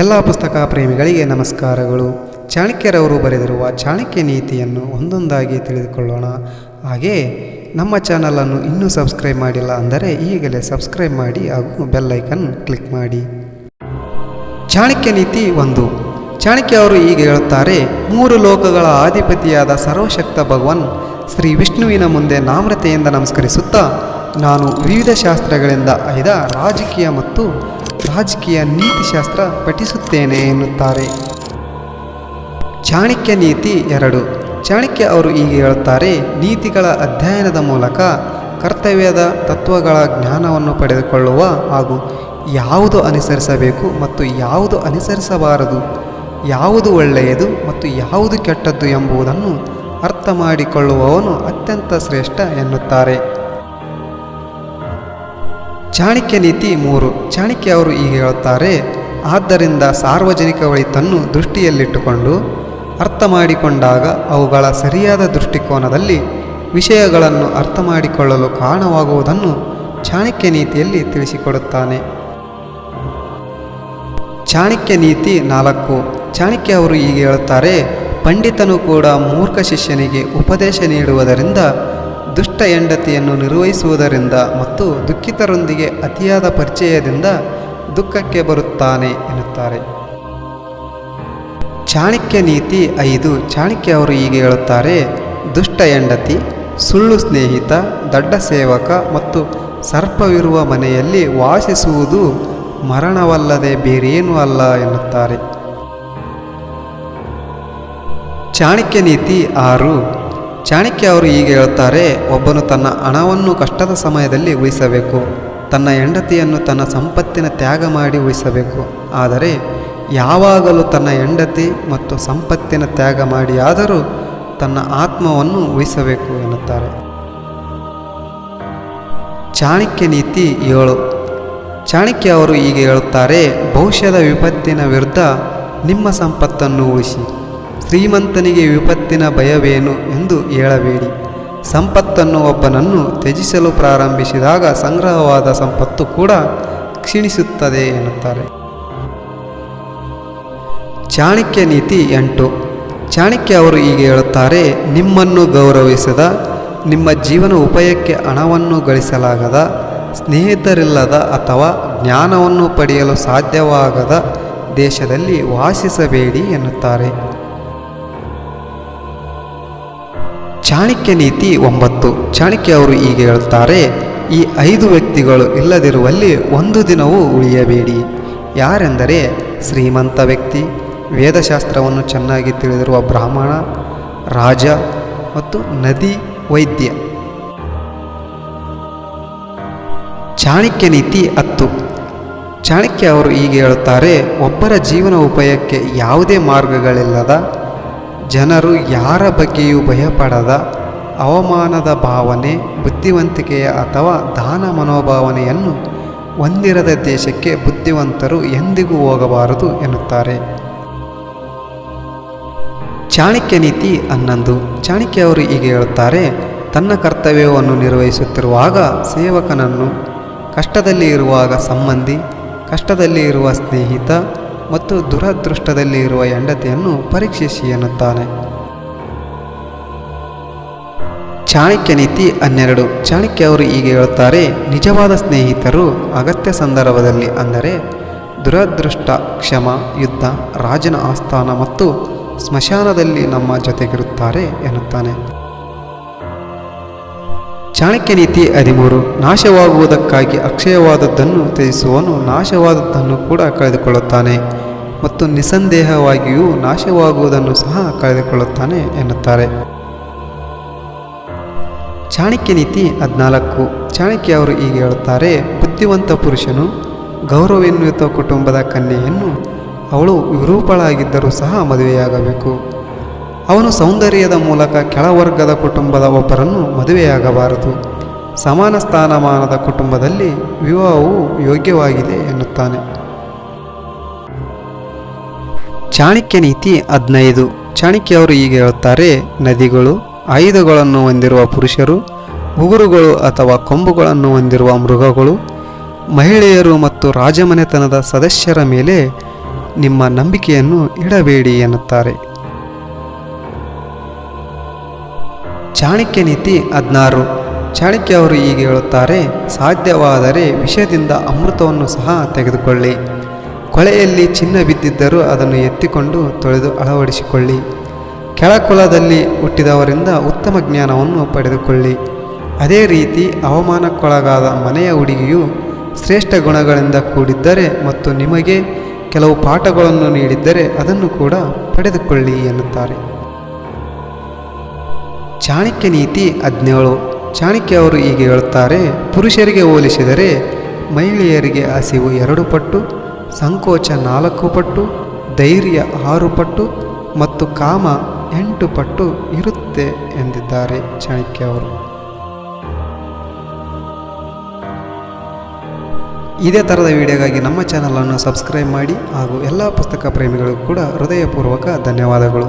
ಎಲ್ಲ ಪುಸ್ತಕ ಪ್ರೇಮಿಗಳಿಗೆ ನಮಸ್ಕಾರಗಳು. ಚಾಣಕ್ಯರವರು ಬರೆದಿರುವ ಚಾಣಕ್ಯ ನೀತಿಯನ್ನು ಒಂದೊಂದಾಗಿ ತಿಳಿದುಕೊಳ್ಳೋಣ. ಹಾಗೆ ನಮ್ಮ ಚಾನಲನ್ನು ಇನ್ನೂ ಸಬ್ಸ್ಕ್ರೈಬ್ ಮಾಡಿಲ್ಲ ಅಂದರೆ ಈಗಲೇ ಸಬ್ಸ್ಕ್ರೈಬ್ ಮಾಡಿ ಹಾಗೂ ಬೆಲ್ ಐಕನ್ ಕ್ಲಿಕ್ ಮಾಡಿ. ಚಾಣಕ್ಯ ನೀತಿ ಒಂದು. ಚಾಣಕ್ಯ ಅವರು ಹೀಗೆ ಹೇಳುತ್ತಾರೆ, ಮೂರು ಲೋಕಗಳ ಆಧಿಪತಿಯಾದ ಸರ್ವಶಕ್ತ ಭಗವಾನ್ ಶ್ರೀ ವಿಷ್ಣುವಿನ ಮುಂದೆ ನಾಮ್ರತೆಯಿಂದ ನಮಸ್ಕರಿಸುತ್ತಾ, ನಾನು ವಿವಿಧ ಶಾಸ್ತ್ರಗಳಿಂದ ಆಯ್ದ ರಾಜಕೀಯ ಮತ್ತು ರಾಜಕೀಯ ನೀತಿಶಾಸ್ತ್ರ ಪಠಿಸುತ್ತೇನೆ ಎನ್ನುತ್ತಾರೆ. ಚಾಣಕ್ಯ ನೀತಿ ಎರಡು. ಚಾಣಕ್ಯ ಅವರು ಹೀಗೆ ಹೇಳುತ್ತಾರೆ, ನೀತಿಗಳ ಅಧ್ಯಯನದ ಮೂಲಕ ಕರ್ತವ್ಯದ ತತ್ವಗಳ ಜ್ಞಾನವನ್ನು ಪಡೆದುಕೊಳ್ಳುವ ಹಾಗೂ ಯಾವುದು ಅನುಸರಿಸಬೇಕು ಮತ್ತು ಯಾವುದು ಅನುಸರಿಸಬಾರದು, ಯಾವುದು ಒಳ್ಳೆಯದು ಮತ್ತು ಯಾವುದು ಕೆಟ್ಟದ್ದು ಎಂಬುದನ್ನು ಅರ್ಥ ಮಾಡಿಕೊಳ್ಳುವವನು ಅತ್ಯಂತ ಶ್ರೇಷ್ಠ ಎನ್ನುತ್ತಾರೆ. ಚಾಣಕ್ಯ ನೀತಿ ಮೂರು. ಚಾಣಕ್ಯ ಅವರು ಹೀಗೆ ಹೇಳುತ್ತಾರೆ, ಆದ್ದರಿಂದ ಸಾರ್ವಜನಿಕ ಒಳಿತನ್ನು ದೃಷ್ಟಿಯಲ್ಲಿಟ್ಟುಕೊಂಡು ಅರ್ಥ ಮಾಡಿಕೊಂಡಾಗ ಅವುಗಳ ಸರಿಯಾದ ದೃಷ್ಟಿಕೋನದಲ್ಲಿ ವಿಷಯಗಳನ್ನು ಅರ್ಥ ಮಾಡಿಕೊಳ್ಳಲು ಕಾರಣವಾಗುವುದನ್ನು ಚಾಣಕ್ಯ ನೀತಿಯಲ್ಲಿ ತಿಳಿಸಿಕೊಡುತ್ತಾನೆ. ಚಾಣಕ್ಯ ನೀತಿ ನಾಲ್ಕು. ಚಾಣಕ್ಯ ಅವರು ಹೀಗೆ ಹೇಳುತ್ತಾರೆ, ಪಂಡಿತನು ಕೂಡ ಮೂರ್ಖ ಶಿಷ್ಯನಿಗೆ ಉಪದೇಶ ನೀಡುವುದರಿಂದ ದುಷ್ಟ ಹೆಂಡತಿಯನ್ನು ನಿರ್ವಹಿಸುವುದರಿಂದ ಮತ್ತು ದುಃಖಿತರೊಂದಿಗೆ ಅತಿಯಾದ ಪರಿಚಯದಿಂದ ದುಃಖಕ್ಕೆ ಬರುತ್ತಾನೆ ಎನ್ನುತ್ತಾರೆ. ಚಾಣಕ್ಯ ನೀತಿ ಐದು. ಚಾಣಕ್ಯ ಅವರು ಹೀಗೆ ಹೇಳುತ್ತಾರೆ, ದುಷ್ಟ ಹೆಂಡತಿ, ಸುಳ್ಳು ಸ್ನೇಹಿತ, ದಡ್ಡ ಸೇವಕ ಮತ್ತು ಸರ್ಪವಿರುವ ಮನೆಯಲ್ಲಿ ವಾಸಿಸುವುದು ಮರಣವಲ್ಲದೆ ಬೇರೇನೂ ಅಲ್ಲ ಎನ್ನುತ್ತಾರೆ. ಚಾಣಕ್ಯ ನೀತಿ ಆರು. ಚಾಣಕ್ಯ ಅವರು ಹೀಗೆ ಹೇಳುತ್ತಾರೆ ಒಬ್ಬನು ತನ್ನ ಹಣವನ್ನು ಕಷ್ಟದ ಸಮಯದಲ್ಲಿ ಉಳಿಸಬೇಕು, ತನ್ನ ಹೆಂಡತಿಯನ್ನು ತನ್ನ ಸಂಪತ್ತಿನ ತ್ಯಾಗ ಮಾಡಿ ಉಳಿಸಬೇಕು, ಆದರೆ ಯಾವಾಗಲೂ ತನ್ನ ಹೆಂಡತಿ ಮತ್ತು ಸಂಪತ್ತಿನ ತ್ಯಾಗ ಮಾಡಿಯಾದರೂ ತನ್ನ ಆತ್ಮವನ್ನು ಉಳಿಸಬೇಕು ಎನ್ನುತ್ತಾರೆ. ಚಾಣಕ್ಯ ನೀತಿ ಏಳು. ಚಾಣಕ್ಯ ಅವರು ಹೀಗೆ ಹೇಳುತ್ತಾರೆ, ಭವಿಷ್ಯದ ವಿಪತ್ತಿನ ವಿರುದ್ಧ ನಿಮ್ಮ ಸಂಪತ್ತನ್ನು ಉಳಿಸಿ. ಶ್ರೀಮಂತನಿಗೆ ವಿಪತ್ತಿನ ಭಯವೇನು ಎಂದು ಹೇಳಬೇಡಿ. ಸಂಪತ್ತನ್ನು ಒಬ್ಬನನ್ನು ತ್ಯಜಿಸಲು ಪ್ರಾರಂಭಿಸಿದಾಗ ಸಂಗ್ರಹವಾದ ಸಂಪತ್ತು ಕೂಡ ಕ್ಷೀಣಿಸುತ್ತದೆ ಎನ್ನುತ್ತಾರೆ. ಚಾಣಕ್ಯ ನೀತಿ ಎಂಟು. ಚಾಣಕ್ಯ ಅವರು ಹೀಗೆ ಹೇಳುತ್ತಾರೆ, ನಿಮ್ಮನ್ನು ಗೌರವಿಸದ, ನಿಮ್ಮ ಜೀವನ ಉಪಯಕ್ಕೆ ಹಣವನ್ನು ಗಳಿಸಲಾಗದ, ಸ್ನೇಹಿತರಿಲ್ಲದ ಅಥವಾ ಜ್ಞಾನವನ್ನು ಪಡೆಯಲು ಸಾಧ್ಯವಾಗದ ದೇಶದಲ್ಲಿ ವಾಸಿಸಬೇಡಿ ಎನ್ನುತ್ತಾರೆ. ಚಾಣಕ್ಯ ನೀತಿ ಒಂಬತ್ತು. ಚಾಣಕ್ಯ ಅವರು ಹೀಗೆ ಹೇಳುತ್ತಾರೆ ಈ ಐದು ವ್ಯಕ್ತಿಗಳು ಇಲ್ಲದಿರುವಲ್ಲಿ ಒಂದು ದಿನವೂ ಉಳಿಯಬೇಡಿ. ಯಾರೆಂದರೆ ಶ್ರೀಮಂತ ವ್ಯಕ್ತಿ, ವೇದಶಾಸ್ತ್ರವನ್ನು ಚೆನ್ನಾಗಿ ತಿಳಿದಿರುವ ಬ್ರಾಹ್ಮಣ, ರಾಜ ಮತ್ತು ನದಿ ವೈದ್ಯ. ಚಾಣಕ್ಯ ನೀತಿ ಹತ್ತು. ಚಾಣಕ್ಯ ಅವರು ಹೀಗೆ ಹೇಳುತ್ತಾರೆ ಒಬ್ಬರ ಜೀವನ ಉಪಾಯಕ್ಕೆ ಯಾವುದೇ ಮಾರ್ಗಗಳಿಲ್ಲದ ಜನರು ಯಾರ ಬಗ್ಗೆಯೂ ಭಯಪಡದ ಅವಮಾನದ ಭಾವನೆ, ಬುದ್ಧಿವಂತಿಕೆಯ ಅಥವಾ ದಾನ ಮನೋಭಾವನೆಯನ್ನು ಹೊಂದಿರದ ದೇಶಕ್ಕೆ ಬುದ್ಧಿವಂತರು ಎಂದಿಗೂ ಹೋಗಬಾರದು ಎನ್ನುತ್ತಾರೆ. ಚಾಣಕ್ಯ ನೀತಿ ಹನ್ನೊಂದು. ಚಾಣಕ್ಯ ಅವರು ಹೀಗೆ ಹೇಳುತ್ತಾರೆ, ತನ್ನ ಕರ್ತವ್ಯವನ್ನು ನಿರ್ವಹಿಸುತ್ತಿರುವಾಗ ಸೇವಕನನ್ನು ಕಷ್ಟದಲ್ಲಿ ಇರುವಾಗ ಸಂಬಂಧಿ, ಕಷ್ಟದಲ್ಲಿ ಇರುವ ಸ್ನೇಹಿತ ಮತ್ತು ದುರದೃಷ್ಟದಲ್ಲಿ ಇರುವ ಹೆಂಡತಿಯನ್ನು ಪರೀಕ್ಷಿಸಿ ಎನ್ನುತ್ತಾನೆ. ಚಾಣಕ್ಯ ನೀತಿ ಹನ್ನೆರಡು. ಚಾಣಕ್ಯ ಅವರು ಹೀಗೆ ಹೇಳುತ್ತಾರೆ, ನಿಜವಾದ ಸ್ನೇಹಿತರು ಅಗತ್ಯ ಸಂದರ್ಭದಲ್ಲಿ ಅಂದರೆ ದುರದೃಷ್ಟ, ಕ್ಷಮ, ಯುದ್ಧ, ರಾಜನ ಆಸ್ಥಾನ ಮತ್ತು ಸ್ಮಶಾನದಲ್ಲಿ ನಮ್ಮ ಜೊತೆಗಿರುತ್ತಾರೆ ಎನ್ನುತ್ತಾನೆ. ಚಾಣಕ್ಯ ನೀತಿ ಹದಿಮೂರು, ನಾಶವಾಗುವುದಕ್ಕಾಗಿ ಅಕ್ಷಯವಾದದ್ದನ್ನು ತ್ಯಜಿಸುವನು ನಾಶವಾದದ್ದನ್ನು ಕೂಡ ಕಳೆದುಕೊಳ್ಳುತ್ತಾನೆ ಮತ್ತು ನಿಸ್ಸಂದೇಹವಾಗಿಯೂ ನಾಶವಾಗುವುದನ್ನು ಸಹ ಕಳೆದುಕೊಳ್ಳುತ್ತಾನೆ ಎನ್ನುತ್ತಾರೆ. ಚಾಣಕ್ಯ ನೀತಿ ಹದಿನಾಲ್ಕು, ಚಾಣಕ್ಯ ಅವರು ಹೀಗೆ ಹೇಳುತ್ತಾರೆ, ಬುದ್ಧಿವಂತ ಪುರುಷನು ಗೌರವಾನ್ವಿತ ಕುಟುಂಬದ ಕನ್ಯೆಯನ್ನು ಅವಳು ವಿರೂಪಳಾಗಿದ್ದರೂ ಸಹ ಮದುವೆಯಾಗಬೇಕು. ಅವನು ಸೌಂದರ್ಯದ ಮೂಲಕ ಕೆಳವರ್ಗದ ಕುಟುಂಬದ ಒಬ್ಬರನ್ನು ಮದುವೆಯಾಗಬಾರದು. ಸಮಾನ ಸ್ಥಾನಮಾನದ ಕುಟುಂಬದಲ್ಲಿ ವಿವಾಹವು ಯೋಗ್ಯವಾಗಿದೆ ಎನ್ನುತ್ತಾನೆ. ಚಾಣಕ್ಯ ನೀತಿ ಹದಿನೈದು. ಚಾಣಕ್ಯವರು ಹೀಗೆ ಹೇಳುತ್ತಾರೆ, ನದಿಗಳು ಆಯುಧಗಳನ್ನು ಹೊಂದಿರುವ ಪುರುಷರು, ಉಗುರುಗಳು ಅಥವಾ ಕೊಂಬುಗಳನ್ನು ಹೊಂದಿರುವ ಮೃಗಗಳು, ಮಹಿಳೆಯರು ಮತ್ತು ರಾಜಮನೆತನದ ಸದಸ್ಯರ ಮೇಲೆ ನಿಮ್ಮ ನಂಬಿಕೆಯನ್ನು ಇಡಬೇಡಿ ಎನ್ನುತ್ತಾರೆ. ಚಾಣಕ್ಯ ನೀತಿ ಹದಿನಾರು. ಚಾಣಕ್ಯ ಅವರು ಹೀಗೆ ಹೇಳುತ್ತಾರೆ, ಸಾಧ್ಯವಾದರೆ ವಿಷಯದಿಂದ ಅಮೃತವನ್ನು ಸಹ ತೆಗೆದುಕೊಳ್ಳಿ. ಕೊಳೆಯಲ್ಲಿ ಚಿನ್ನ ಬಿದ್ದಿದ್ದರೂ ಅದನ್ನು ಎತ್ತಿಕೊಂಡು ತೊಳೆದು ಅಳವಡಿಸಿಕೊಳ್ಳಿ. ಕೆಳಕುಲದಲ್ಲಿ ಹುಟ್ಟಿದವರಿಂದ ಉತ್ತಮ ಜ್ಞಾನವನ್ನು ಪಡೆದುಕೊಳ್ಳಿ. ಅದೇ ರೀತಿ ಅವಮಾನಕ್ಕೊಳಗಾದ ಮನೆಯ ಹುಡುಗಿಯು ಶ್ರೇಷ್ಠ ಗುಣಗಳಿಂದ ಕೂಡಿದ್ದರೆ ಮತ್ತು ನಿಮಗೆ ಕೆಲವು ಪಾಠಗಳನ್ನು ನೀಡಿದ್ದರೆ ಅದನ್ನು ಕೂಡ ಪಡೆದುಕೊಳ್ಳಿ ಎನ್ನುತ್ತಾರೆ. ಚಾಣಕ್ಯ ನೀತಿ ಹದಿನೇಳು ಚಾಣಕ್ಯ ಅವರು ಹೀಗೆ ಹೇಳುತ್ತಾರೆ, ಪುರುಷರಿಗೆ ಹೋಲಿಸಿದರೆ ಮಹಿಳೆಯರಿಗೆ ಹಸಿವು ಎರಡು ಪಟ್ಟು, ಸಂಕೋಚ ನಾಲ್ಕು ಪಟ್ಟು, ಧೈರ್ಯ ಆರು ಪಟ್ಟು ಮತ್ತು ಕಾಮ ಎಂಟು ಪಟ್ಟು ಇರುತ್ತೆ ಎಂದಿದ್ದಾರೆ ಚಾಣಕ್ಯ ಅವರು. ಇದೇ ಥರದ ವಿಡಿಯೋಗಾಗಿ ನಮ್ಮ ಚಾನಲನ್ನು ಸಬ್ಸ್ಕ್ರೈಬ್ ಮಾಡಿ ಹಾಗೂ ಎಲ್ಲ ಪುಸ್ತಕ ಪ್ರೇಮಿಗಳಿಗೂ ಕೂಡ ಹೃದಯಪೂರ್ವಕ ಧನ್ಯವಾದಗಳು.